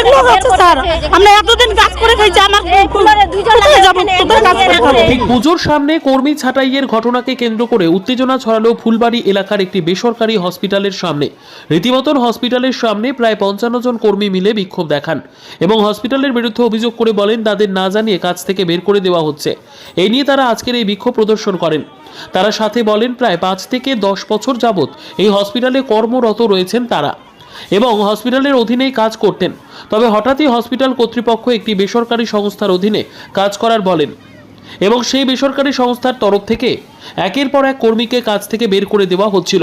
অনেক লোক আছে স্যার আমরা এতদিন কাজ করে খাইছি আমার ঠিক পুজোর সামনে কর্মী ছাঁটাইয়ের ঘটনাকে কেন্দ্র করে উত্তেজনা ছড়ালো ফুলবাড়ি এলাকার একটি বেসরকারি হসপিটালের সামনে। রীতিমতন হসপিটালের সামনে প্রায় পঞ্চান্ন জন কর্মী মিলে বিক্ষোভ দেখান এবং হসপিটালের বিরুদ্ধে অভিযোগ করে বলেন তাদের না জানিয়ে কাজ থেকে বের করে দেওয়া হচ্ছে। এই নিয়ে তারা আজকের এই বিক্ষোভ প্রদর্শন করেন। তারা সাথে বলেন প্রায় পাঁচ থেকে দশ বছর যাবৎ এই হসপিটালে কর্মরত রয়েছেন তারা। এবং হসপিটালের অধীনেই কাজ করতেন। তবে হঠাৎই হসপিটাল কর্তৃপক্ষ একটি বেসরকারি সংস্থার অধীনে কাজ করার বলেন এবং সেই বেসরকারি সংস্থার তরফ থেকে একের পর এক কর্মীকে কাজ থেকে বের করে দেওয়া হচ্ছিল।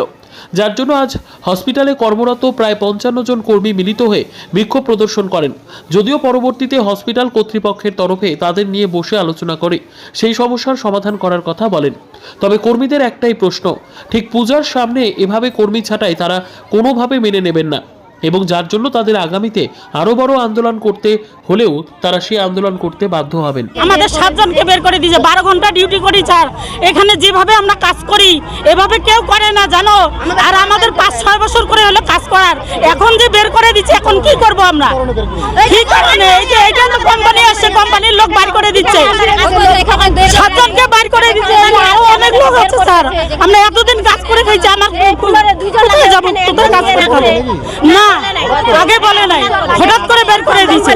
যার জন্য আজ হসপিটালে কর্মরত প্রায় পঞ্চান্ন জন কর্মী মিলিত হয়ে বিক্ষোভ প্রদর্শন করেন। যদিও পরবর্তীতে হসপিটাল কর্তৃপক্ষের তরফে তাদের নিয়ে বসে আলোচনা করে সেই সমস্যার সমাধান করার কথা বলেন। তবে কর্মীদের একটাই প্রশ্ন, ঠিক পূজার সামনে এভাবে কর্মী ছাঁটাই তারা কোনোভাবে মেনে নেবেন না। এবং যার জন্য তাদের আগামীতে আরও বড় আন্দোলন করতে হলেও তারা সেই আন্দোলন করতে বাধ্য হবেন। আমাদের সাতজনকে বের করে দিয়েছে, বারো ঘণ্টা ডিউটি করি স্যার। এখানে যেভাবে আমরা কাজ করি, এভাবে কেউ করে না, জানো? আর আমাদের পাঁচ, ছয় বছর করে হলো কাজ করার। এখন যে বের করে দিচ্ছে, এখন কি করব আমরা? কি কারণে এই যে এটা তো কোম্পানি আসছে কোম্পানির লোক বার করে দিচ্ছে। সাতজনকে অনেক স্যার। আমরা এতদিন কাজ করে খাইছি আমার কোথায় যাব? কোথায় কাজ করে খাব। না আগে বলে নাই। হঠাৎ করে বের করে দিচ্ছে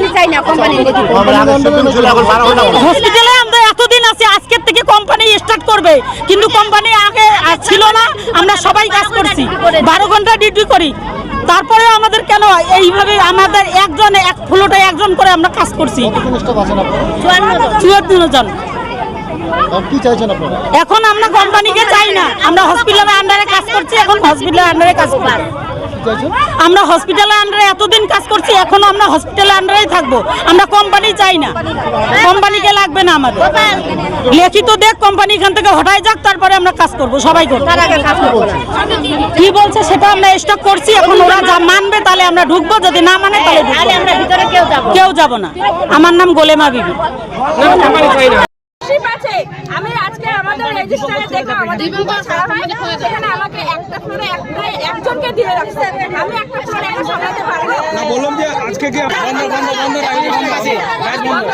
হসপিটালে আমরা এতদিন আছি আজকের থেকে কোম্পানি স্টার্ট করবে। কিন্তু কোম্পানি আগে আর ছিল না আমরা সবাই কাজ করছি। বারো ঘণ্টা ডিউটি করি। তারপরে আমাদের কেন এইভাবে আমাদের একজন এক ফ্লোটে একজন করে আমরা কাজ করছি। চুয়াত্তর জন। কি চাইছেন আপনারা এখন আমরা কোম্পানিকে চাই না আমরা হসপিটালের আন্ডারে কাজ করছি এখন হসপিটালের আন্ডারে কাজ করছি আমরা হসপিটালের আন্ডারে এতদিন কাজ করছি এখনও আমরা হসপিটালের আন্ডারেই থাকব আমরা কোম্পানি চাই না কোম্পানিকে লাগবে না আমাদের লিখিত দেখ কোম্পানি এখান থেকে হটাই যাক তারপরে আমরা কাজ করব সবাই করব কি বলছে সেটা আমরা স্টক করছি এখন ওরা যা মানবে তাহলে আমরা ঢুকবো যদি না মানে তাহলে কেউ যাব না আমার নাম গোলেমা বিবি শিপ আছে। আমি আজকে আমাদের রেজিস্টারে দেখলাম আমাদের ছাড়া হয় সেখানে আমাকে একটা ফ্লোরে একটা একজনকে দিয়ে রাখছে। আমি একটা ফ্লোরে একা সামলাতে পারব না বললাম যে আজকে কি বন্ধ বন্ধ বন্ধ রাখি বন্ধ আছে? কাজ বন্ধ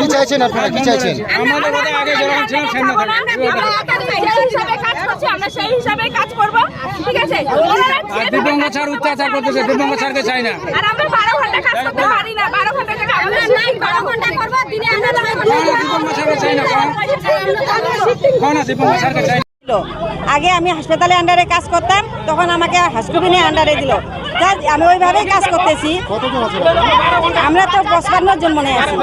কি চাইছেন আপনারা কি চাইছেন? আমাদের কথা আগে যেরকম ছিলাম সেরকম থাকে আমরা সেই হিসাবে কাজ করছি আমরা সেই হিসাবে কাজ করব। ঠিক আছে? আর যেভাবে দিব্যাঙ্গ অত্যাচার করতেছে দিব্যাঙ্গ স্যারকে চাই না। আর আমরা বারো ঘণ্টা কাজ করতে পারি না। বারো ঘণ্টা টাকা আমরা নাই বারো ঘণ্টা করব দিনে আমরা আগে আমি হাসপাতালে আন্ডারে কাজ করতাম তখন আমাকে হাসকুবিনে আন্ডারে দিল। কাজ আমি ওইভাবেই কাজ করতেছি? আমরা তো পঁচপান্ন জন মনে আছি।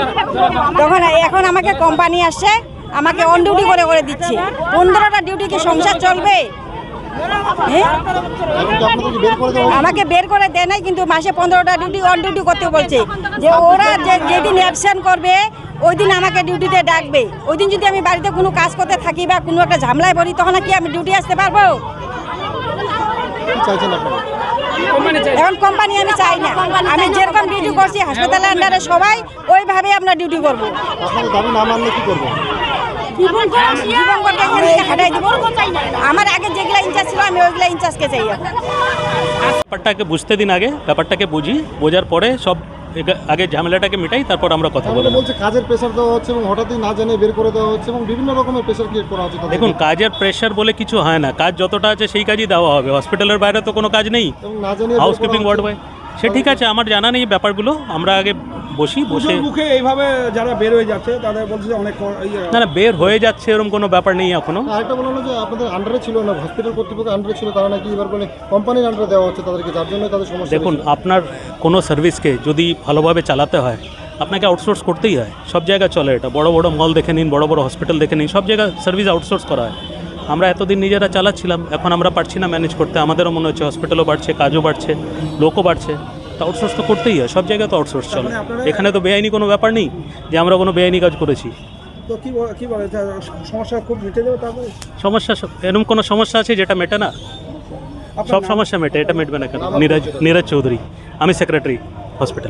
তখন এখন আমাকে কোম্পানি আসছে আমাকে অন ডিউটি করে করে দিচ্ছে। পনেরোটা ডিউটি কি সংসার চলবে? হ্যাঁ? আমাকে বের করে দেয় নাই কিন্তু মাসে পনেরোটা ডিউটি অন ডিউটি করতে বলছে। যে ওরা যে যেদিন অ্যাবসেন্ট করবে ওই দিন আমাকে ডিউটিতে ডাকবে। ওই দিন যদি আমি বাড়িতে কোনো কাজ করতে থাকি বা কোনো একটা ঝামেলায় পড়ি তখন কি আমি ডিউটি আসতে পারব? এখন কোম্পানি আমি চাই না। আমি যেরকম ডিউটি করছি হাসপাতালের আন্ডারে সবাই ওইভাবে আমরা ডিউটি করব। আমার আগে যেগুলা ইনচার্জ ছিল আমি ওইগুলা ইনচার্জকে চাই ব্যাপারটাকে বুঝতে দিন আগে ব্যাপারটাকে বুঝি। বোঝার পরে সব আগে ঝামেলাটাকে মিটাই তারপর আমরা কথা বলব। বলছে কাজের প্রেশার দেওয়া হচ্ছে এবং হঠাৎই না জানিয়ে বের করে দেওয়া হচ্ছে এবং বিভিন্ন রকমের প্রেশার ক্রিয়েট করা হচ্ছে দেখুন কাজের প্রেশার বলে কিছু হয় না। কাজ যতটা আছে সেই কাজই দেওয়া হবে। হসপিটালের বাইরে তো কোনো কাজ নেই। হাউসকিপিং ওয়ার্ড বয় সে ঠিক আছে আমার জানা নেই ব্যাপারগুলো। আমরা আগে বসি বসে মুখে এইভাবে যারা বের হয়ে যাচ্ছে তাদের বলছে যে অনেক ইয়ে, না না বের হয়ে যাচ্ছে এরকম কোনো ব্যাপার নেই এখনও। আরেকটা বলা যে আপনাদের আন্ডারে ছিল না হসপিটাল কর্তৃপক্ষের আন্ডারে ছিল তারা নাকি এবার বলে কোম্পানির আন্ডারে দেওয়া হচ্ছে তাদেরকে যার জন্য তাদের সমস্যা দেখুন। আপনার কোনো সার্ভিসকে যদি ভালোভাবে চালাতে হয় আপনাকে আউটসোর্স করতেই হয় সব জায়গায় চলে এটা। বড় বড় মল দেখে নিন বড় বড় হসপিটাল দেখে নিন সব জায়গায় সার্ভিস আউটসোর্স করা হয়। আমরা এতদিন নিজেরা চালাচ্ছিলাম এখন আমরা পারছি না ম্যানেজ করতে। আমাদেরও মনে হচ্ছে হসপিটালও বাড়ছে কাজও বাড়ছে লোকও বাড়ছে। তো আউটসোর্স তো করতেই হয় সব জায়গায় তো আউটসোর্স চলে। এখানে তো বেআইনি কোনো ব্যাপার নেই যে আমরা কোনো বেআইনি কাজ করেছি। তো কি কি বলে? সমস্যা খুব মিটে যাবে তারপরে? সমস্যা এরকম কোনো সমস্যা আছে যেটা মেটে না? সব সমস্যা মেটে এটা মেটবে না কেন? নীরাজ নীরাজ চৌধুরী আমি সেক্রেটারি হসপিটাল